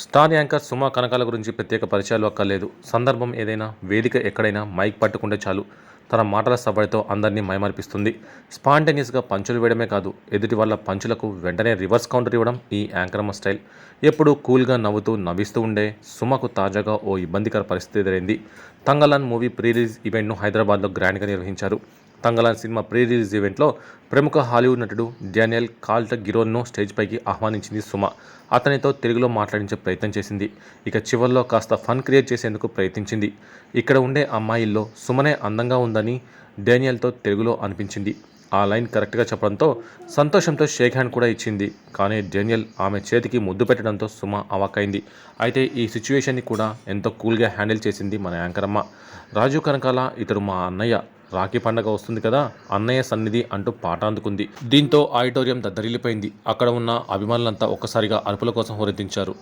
Star anchor సుమా కనకాల గురించి ప్రత్యేక పరిచయాలు అక్కర్లేదు. సందర్భం ఏదైనా వేదిక ఎక్కడైనా మైక్ పట్టుకుంటే చాలు. తన మాటల సవ్వడితో అందరినీ మైమరిపిస్తుంది. స్పాంటేనియస్గా పంచులు వేయడమే కాదు ఎదుటి వాళ్ళ పంచులకు వెంటనే రివర్స్ కౌంటర్ ఇవ్వడం ఈ యాంకరమ్మ స్టైల్. ఎప్పుడూ కూల్గా నవ్వుతూ నవ్విస్తూ ఉండే సుమకు తాజాగా ఓ ఇబ్బందికర పరిస్థితి ఎదురైంది. తంగలాన్ మూవీ ప్రీ రిలీజ్ ఈవెంట్ను హైదరాబాద్లో గ్రాండ్గా నిర్వహించారు. తంగలాన్ సినిమా ప్రీ రిలీజ్ ఈవెంట్లో ప్రముఖ హాలీవుడ్ నటుడు డానియల్ కాల్ట గిరోన్ను స్టేజ్ పైకి ఆహ్వానించింది సుమ. అతనితో తెలుగులో మాట్లాడించే ప్రయత్నం చేసింది. ఇక చివరిలో కాస్త ఫన్ క్రియేట్ చేసేందుకు ప్రయత్నించింది. ఇక్కడ ఉండే అమ్మాయిల్లో సుమనే అందంగా ఉందని డానియల్తో తెలుగులో అనిపించింది. ఆ లైన్ కరెక్ట్గా చెప్పడంతో సంతోషంతో షేక్ హ్యాండ్ కూడా ఇచ్చింది. కానీ డేనియల్ ఆమె చేతికి ముద్దు పెట్టడంతో సుమ అవాకైంది అయితే ఈ సిచ్యువేషన్ని కూడా ఎంతో కూల్గా హ్యాండిల్ చేసింది మన యాంకరమ్మ. రాజు కనకాల ఇతడు మా అన్నయ్య. రాఖీ పండగ వస్తుంది కదా అన్నయ్య సన్నిధి అంటూ పాట అందుకుంది దీంతో ఆడిటోరియం దద్దరిల్లిపోయింది. అక్కడ ఉన్న అభిమానులంతా ఒక్కసారిగా అరుపుల కోసం హోరెత్తించారు.